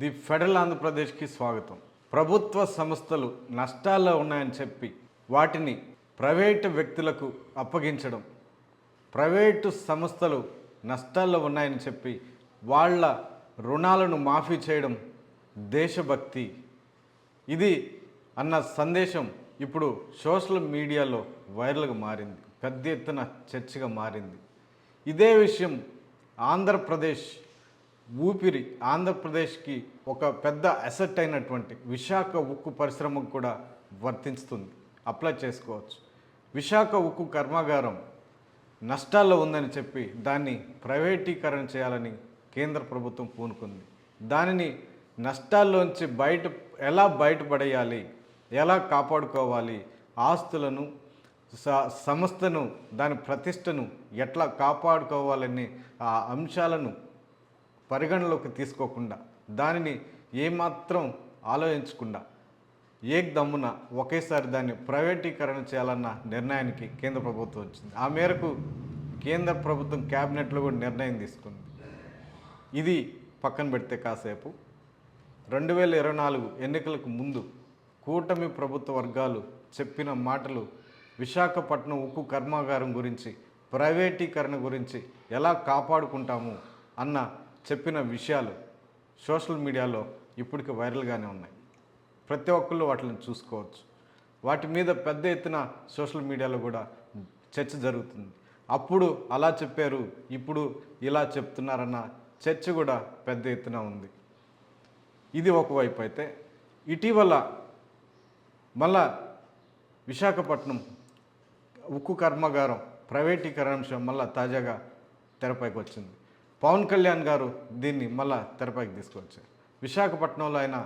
The federal ఆంధ్రప్రదేశ్కి స్వాగతం. ప్రభుత్వ సంస్థలు నష్టాల్లో ఉన్నాయని చెప్పి వాటిని ప్రైవేటు వ్యక్తులకు అప్పగించడం ప్రైవేటు సంస్థలు నష్టాల్లో ఉన్నాయని చెప్పి వాళ్ళ రుణాలను మాఫీ చేయడం దేశభక్తి. ఇది అన్న సందేశం ఇప్పుడు సోషల్ మీడియాలో వైరల్గా మారింది పెద్ద ఎత్తున చర్చగా మారింది. ఇదే విషయం ఆంధ్రప్రదేశ్ ఊపిరి ఆంధ్రప్రదేశ్కి ఒక పెద్ద అసెట్ అయినటువంటి విశాఖ ఉక్కు పరిశ్రమకు కూడా వర్తిస్తుంది అప్లై చేసుకోవచ్చు. విశాఖ ఉక్కు కర్మాగారం నష్టాల్లో ఉందని చెప్పి దాన్ని ప్రైవేటీకరణ చేయాలని కేంద్ర ప్రభుత్వం పూనుకుంది. దానిని నష్టాల్లోంచి బయట ఎలా బయటపడేయాలి? ఎలా కాపాడుకోవాలి? ఆస్తులను స- సంస్థను దాని ప్రతిష్టను ఎట్లా కాపాడుకోవాలని ఆ అంశాలను పరిగణలోకి తీసుకోకుండా దానిని ఏమాత్రం ఆలోచించకుండా ఏక్ దమ్మున ఒకేసారి దాన్ని ప్రైవేటీకరణ చేయాలన్న నిర్ణయానికి కేంద్ర ప్రభుత్వం వచ్చింది. ఆ మేరకు కేంద్ర ప్రభుత్వం క్యాబినెట్లో కూడా నిర్ణయం తీసుకుంది. ఇది పక్కన పెడితే కాసేపు. రెండు వేల ఇరవై నాలుగు ఎన్నికలకు ముందు కూటమి ప్రభుత్వ వర్గాలు చెప్పిన మాటలు విశాఖపట్నం ఉక్కు కర్మాగారం గురించి ప్రైవేటీకరణ గురించి ఎలా కాపాడుకుంటాము అన్న చెప్పిన విషయాలు సోషల్ మీడియాలో ఇప్పటికి వైరల్గానే ఉన్నాయి. ప్రతి ఒక్కళ్ళు వాటిని చూసుకోవచ్చు. వాటి మీద పెద్ద ఎత్తున సోషల్ మీడియాలో కూడా చర్చ జరుగుతుంది. అప్పుడు అలా చెప్పారు ఇప్పుడు ఇలా చెప్తున్నారన్న చర్చ కూడా పెద్ద ఎత్తున ఉంది. ఇది ఒకవైపు అయితే ఇటీవల మళ్ళా విశాఖపట్నం ఉక్కు కర్మాగారం ప్రైవేటీకరణ అంశం మళ్ళా తాజాగా తెరపైకి వచ్చింది. పవన్ కళ్యాణ్ గారు దీన్ని మళ్ళా తెరపైకి తీసుకొచ్చారు విశాఖపట్నంలో ఆయన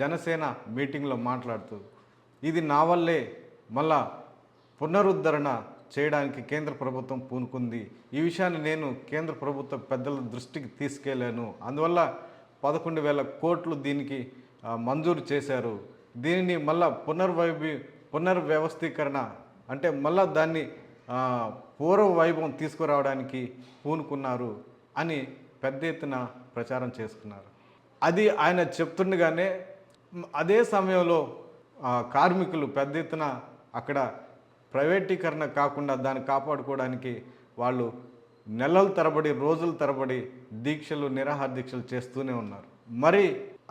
జనసేన మీటింగ్లో మాట్లాడుతూ ఇది నా వల్లే మళ్ళా పునరుద్ధరణ చేయడానికి కేంద్ర ప్రభుత్వం పూనుకుంది. ఈ విషయాన్ని నేను కేంద్ర ప్రభుత్వ పెద్దల దృష్టికి తీసుకెళ్ళాను. అందువల్ల పదకొండు వేల కోట్లు దీనికి మంజూరు చేశారు. దీనిని మళ్ళా పునర్వైభి పునర్వ్యవస్థీకరణ అంటే మళ్ళా దాన్ని పూర్వ వైభవం తీసుకురావడానికి పూనుకున్నారు. అని పెద్ద ఎత్తున ప్రచారం చేసుకున్నారు. అది ఆయన చెప్తుండగానే అదే సమయంలో కార్మికులు పెద్ద ఎత్తున అక్కడ ప్రైవేటీకరణ కాకుండా దాన్ని కాపాడుకోవడానికి వాళ్ళు నెలల తరబడి రోజుల తరబడి దీక్షలు నిరాహార దీక్షలు చేస్తూనే ఉన్నారు. మరి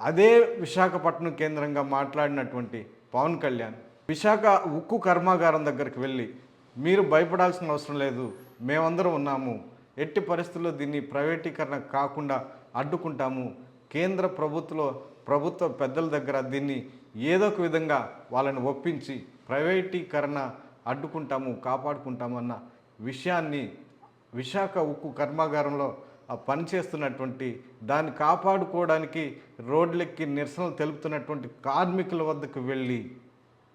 అదే విశాఖపట్నం కేంద్రంగా మాట్లాడినటువంటి పవన్ కళ్యాణ్ విశాఖ ఉక్కు కర్మాగారం దగ్గరికి వెళ్ళి మీరు భయపడాల్సిన అవసరం లేదు మేమందరం ఉన్నాము ఎట్టి పరిస్థితుల్లో దీన్ని ప్రైవేటీకరణ కాకుండా అడ్డుకుంటాము. కేంద్ర ప్రభుత్వంలో ప్రభుత్వ పెద్దల దగ్గర దీన్ని ఏదో ఒక విధంగా వాళ్ళని ఒప్పించి ప్రైవేటీకరణ అడ్డుకుంటాము కాపాడుకుంటామన్న విషయాన్ని విశాఖ ఉక్కు కర్మాగారంలో ఆ పనిచేస్తున్నటువంటి దాన్ని కాపాడుకోవడానికి రోడ్లెక్కి నిరసనలు తెలుపుతున్నటువంటి కార్మికుల వద్దకు వెళ్ళి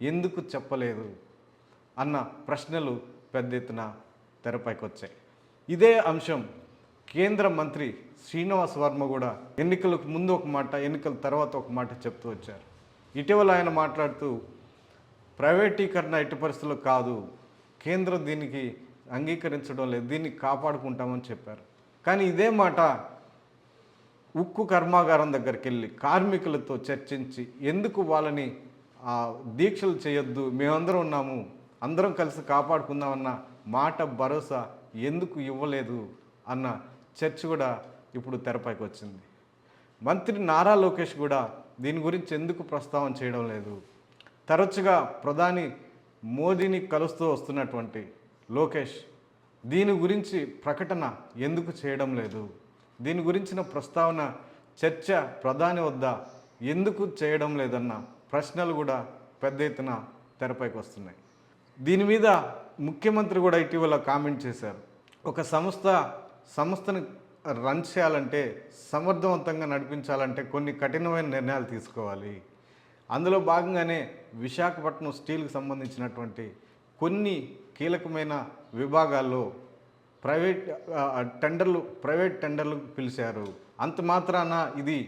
ఎందుకు చెప్పలేదు? అన్న ప్రశ్నలు పెద్ద ఎత్తున తెరపైకి వచ్చాయి ఇదే అంశం కేంద్ర మంత్రి శ్రీనివాస్ వర్మ కూడా ఎన్నికలకు ముందు ఒక మాట ఎన్నికల తర్వాత ఒక మాట చెప్తూ వచ్చారు. ఇటీవల ఆయన మాట్లాడుతూ ప్రైవేటీకరణ ఎట్టి పరిస్థితుల్లో కాదు. కేంద్రం దీనికి అంగీకరించడం లేదు. దీన్ని కాపాడుకుంటామని చెప్పారు. కానీ ఇదే మాట ఉక్కు కర్మాగారం దగ్గరికి వెళ్ళి కార్మికులతో చర్చించి ఎందుకు వాళ్ళని ఆ, దీక్షలు చేయొద్దు? మేమందరం ఉన్నాము. అందరం కలిసి కాపాడుకుందామన్న మాట భరోసా ఎందుకు ఇవ్వలేదు అన్న చర్చ కూడా ఇప్పుడు తెరపైకి వచ్చింది. మంత్రి నారా లోకేష్ కూడా దీని గురించి ఎందుకు ప్రస్తావన చేయడం లేదు? తరచుగా ప్రధాని మోదీని కలుస్తూ వస్తున్నటువంటి లోకేష్ దీని గురించి ప్రకటన ఎందుకు చేయడం లేదు? దీని గురించిన ప్రస్తావన చర్చ ప్రధాని వద్ద ఎందుకు చేయడం లేదన్న ప్రశ్నలు కూడా పెద్ద ఎత్తున తెరపైకి వస్తున్నాయి. దీని మీద ముఖ్యమంత్రి కూడా ఇటీవల కామెంట్ చేశారు. ఒక సంస్థ సంస్థను రన్ చేయాలంటే సమర్థవంతంగా నడిపించాలంటే కొన్ని కఠినమైన నిర్ణయాలు తీసుకోవాలి. అందులో భాగంగానే విశాఖపట్నం స్టీల్కి సంబంధించినటువంటి కొన్ని కీలకమైన విభాగాల్లో ప్రైవేట్ టెండర్లు ప్రైవేట్ టెండర్లు పిలిచారు. అంత మాత్రాన ఇది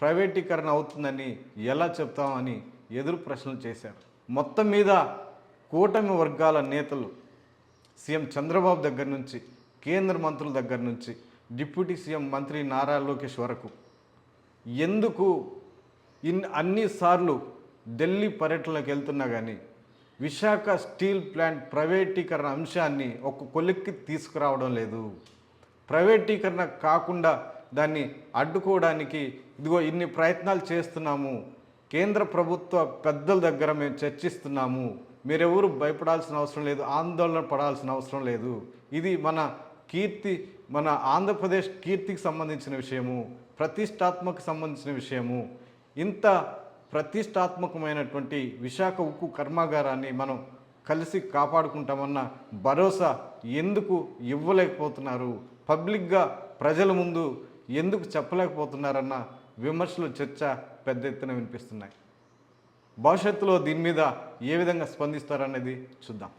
ప్రైవేటీకరణ అవుతుందని ఎలా చెప్తామని ఎదురు ప్రశ్నలు చేశారు. మొత్తం మీద కూటమి వర్గాల నేతలు సీఎం చంద్రబాబు దగ్గర నుంచి కేంద్ర మంత్రుల దగ్గర నుంచి డిప్యూటీ సీఎం మంత్రి నారా లోకేష్ వరకు. ఎందుకు ఇన్ అన్నిసార్లు ఢిల్లీ పర్యటనలకు వెళ్తున్నా కానీ విశాఖ స్టీల్ ప్లాంట్ ప్రైవేటీకరణ అంశాన్ని ఒక కొలిక్కి తీసుకురావడం లేదు. ప్రైవేటీకరణ కాకుండా దాన్ని అడ్డుకోవడానికి ఇదిగో ఇన్ని ప్రయత్నాలు చేస్తున్నాము. కేంద్ర ప్రభుత్వ పెద్దల దగ్గర మేము చర్చిస్తున్నాము. మీరెవరు భయపడాల్సిన అవసరం లేదు ఆందోళన పడాల్సిన అవసరం లేదు. ఇది మన కీర్తి మన ఆంధ్రప్రదేశ్ కీర్తికి సంబంధించిన విషయము ప్రతిష్టాత్మక సంబంధించిన విషయము. ఇంత ప్రతిష్టాత్మకమైనటువంటి విశాఖ ఉక్కు కర్మాగారాన్ని మనం కలిసి కాపాడుకుంటామన్న భరోసా ఎందుకు ఇవ్వలేకపోతున్నారు? పబ్లిక్గా ప్రజల ముందు ఎందుకు చెప్పలేకపోతున్నారన్న విమర్శలు చర్చ పెద్ద ఎత్తున వినిపిస్తున్నాయి. భవిష్యత్తులో దీని మీద ఏ విధంగా స్పందిస్తారనేది చూద్దాం.